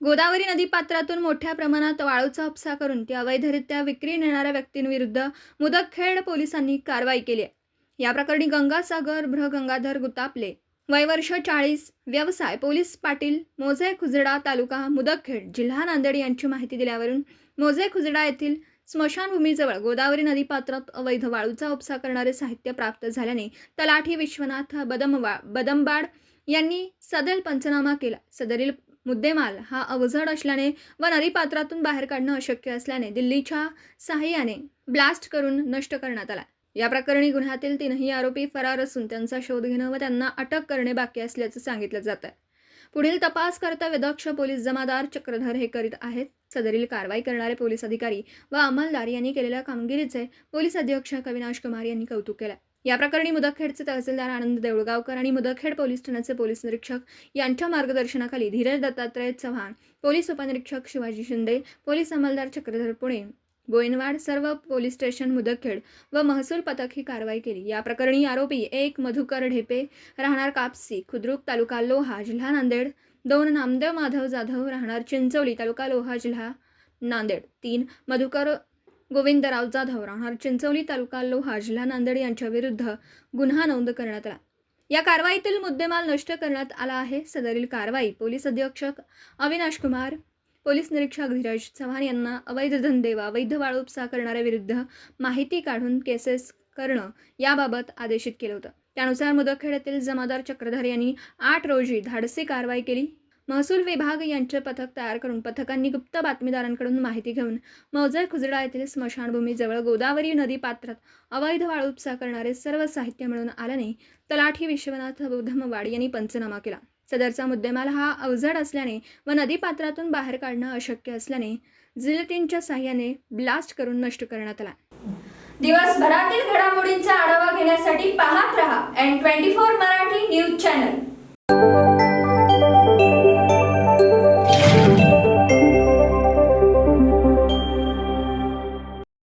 गोदावरी नदीपात्रातून मोठ्या प्रमाणात वाळूचा उपसा करून ती अवैधरित्या विक्री नेणाऱ्या व्यक्तींविरुद्ध मुदखेड पोलिसांनी कारवाई केली आहे. या प्रकरणी गंगासागर भ्र गंगाधर गुतापले वय वर्ष चाळीस व्यवसाय पोलीस पाटील मोजे खुजडा तालुका मुदखेड जिल्हा नांदेड यांची माहिती दिल्यावरून मोजे खुजडा येथील स्मशानभूमीजवळ गोदावरी नदीपात्रात अवैध वाळूचा उपसा करणारे साहित्य प्राप्त झाल्याने तलाठी विश्वनाथ बदमवा बदमबाड यांनी सदर पंचनामा केला. सदरील मुद्देमाल. हा अवजड असल्याने व नदीपात्रातून बाहेर काढणं अशक्य असल्याने दिल्लीच्या सहाय्याने ब्लास्ट करून नष्ट करण्यात आला. या प्रकरणी गुन्ह्यातील तीनही आरोपी फरार असून त्यांचा शोध घेणं व त्यांना अटक करणे बाकी असल्याचं सांगितलं जात आहे पुढील तपास करता विदक्ष पोलीस जमादार चक्रधर हे करीत आहेत. सदरील कारवाई करणारे पोलीस अधिकारी व अंमलदार यांनी केलेल्या कामगिरीचे पोलीस अधीक्षक अविनाश कुमार यांनी कौतुक केलं. या प्रकरणी मुदखेडचे तहसीलदार आनंद देऊळगावकर आणि मुदखेड पोलीस ठाण्याचे पोलीस निरीक्षक यांच्या मार्गदर्शनाखाली धीरज दत्तात्रय चव्हाण पोलीस उपनिरीक्षक शिवाजी शिंदे पोलीस अंमलदार चक्रधर पुणे गोयनवाड सर्व पोलीस स्टेशन मुदखेड व महसूल पथक ही कारवाई केली. या प्रकरणी आरोपी एक मधुकर ढेपे राहणार कापसी खुद्रुक तालुका लोहा जिल्हा नांदेड दोन नामदेव माधव जाधव राहणार चिंचोली तालुका लोहा जिल्हा नांदेड तीन मधुकर गोविंदराव जाधव राहणार चिंचवली तालुका लोहा जिल्हा नांदेड यांच्या विरुद्ध गुन्हा नोंद करण्यात आला. या कारवाईतील मुद्देमाल नष्ट करण्यात आला आहे. सदरील कारवाई पोलीस अधीक्षक अविनाश कुमार पोलीस निरीक्षक धीरज चव्हाण यांना अवैध धंदे व अवैध वाळू उपसा माहिती काढून केसेस करणं याबाबत आदेशित केलं होतं. त्यानुसार मुदखेड येथील जमादार चक्रधर यांनी आठ रोजी धाडसी कारवाई केली. महसूल विभाग यांचे पथक तयार करून पथकांनी गुप्त बातमीदारांकडून माहिती घेऊन मौजे खुजडा येथील स्मशानभूमीजवळ गोदावरी नदी पात्रात अवैध वाळू उपसा करणारे सर्व साहित्य मिळून आल्याने तलाठी विश्वनाथ बौद्धमवाड यांनी पंचनामा केला. सदरचा मुद्देमाल हा अवजड असल्याने व नदीपात्रातून बाहेर काढणं अशक्य असल्याने जिलेटिनच्या साह्याने ब्लास्ट करून नष्ट करण्यात आला. दिवसभरातील घडामोडींचा आढावा घेण्यासाठी पाहत रहा N twenty four Marathi news channel.